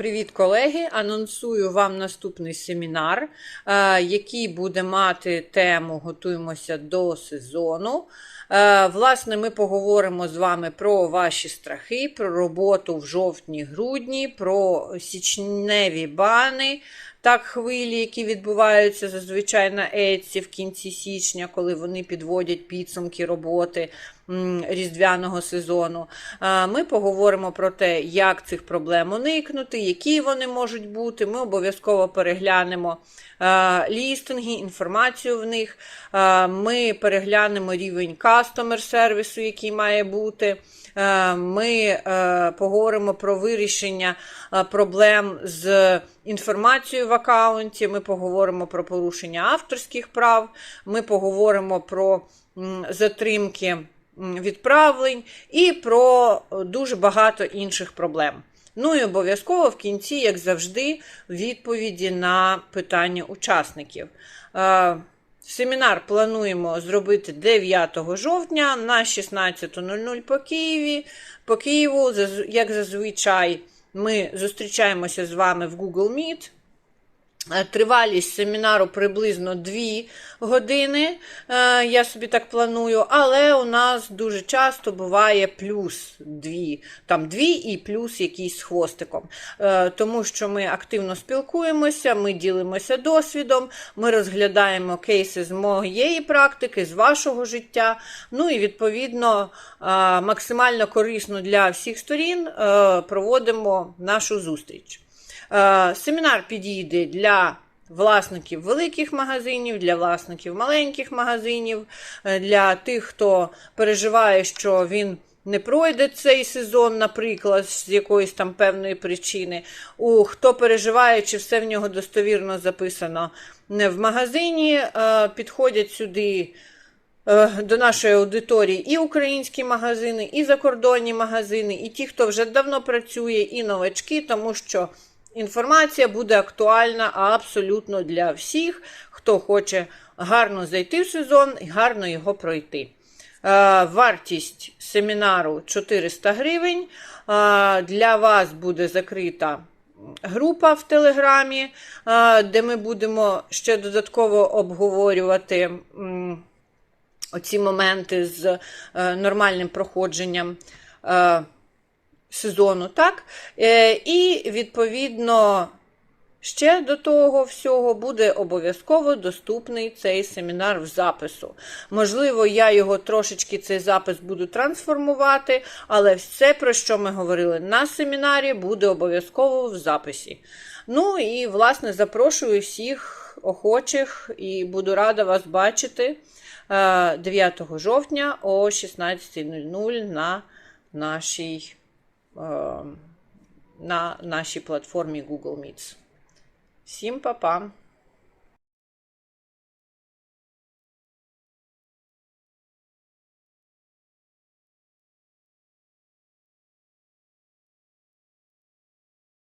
Привіт, колеги! Анонсую вам наступний семінар, е, який буде мати тему Готуємося до сезону. Е, Власне, ми поговоримо з вами про ваші страхи, про роботу в жовтні-грудні, про січневі бани, так хвилі, які відбуваються зазвичай на Etsy в кінці січня, коли вони підводять підсумки роботи різдвяного сезону. Е, Ми поговоримо про те, як цих проблем уникнути, які вони можуть бути. Ми обов'язково переглянемо е, лістинги, інформацію в них. Ми переглянемо рівень кастомер сервісу, який має бути. Е, Ми е, поговоримо про вирішення е, проблем з інформацією в аккаунті. Ми поговоримо про порушення авторських прав. Ми поговоримо про затримки відправлень і про дуже багато інших проблем. Ну і обов'язково в кінці, як завжди, відповіді на питання учасників. Семінар плануємо зробити 9 жовтня на 16.00 по Києві. По Києву, як зазвичай, ми зустрічаємося з вами в Google Meet. Е, Тривалість семінару приблизно 2 години. е, Я собі так планую, але у нас дуже часто буває плюс 2, там 2 і плюс якийсь хвостиком. Е, Тому що ми активно спілкуємося, ми ділимося досвідом, ми розглядаємо кейси з моєї практики, з вашого життя. Ну і відповідно максимально корисно для всіх сторін проводимо нашу зустріч. Е, Семінар підійде для власників великих магазинів, для власників маленьких магазинів, е, для тих, хто переживає, що він не пройде цей сезон, наприклад, з якоїсь там певної причини. У хто переживає, чи все в нього достовірно записано не в магазині, е, підходять сюди до нашої аудиторії і українські магазини, і закордонні магазини, і ті, хто вже давно працює, і новачки, тому що інформація буде актуальна абсолютно для всіх, хто хоче гарно зайти в сезон і гарно його пройти. Е, Вартість семінару 400 гривень. Е, Для вас буде закрита група в Телеграмі, е, де ми будемо ще додатково обговорювати оці моменти з нормальним проходженням сезону. Так? Е, і відповідно. Ще до того всього буде обов'язково доступний цей семінар в запису. Можливо, я його трошечки цей запис буду трансформувати, але все, про що ми говорили на семінарі, буде обов'язково в записі. Ну і, власне, запрошую всіх охочих і буду рада вас бачити е, 9 жовтня о 16.00 на нашій, е, на нашій платформі Google Meets. Всім па-па!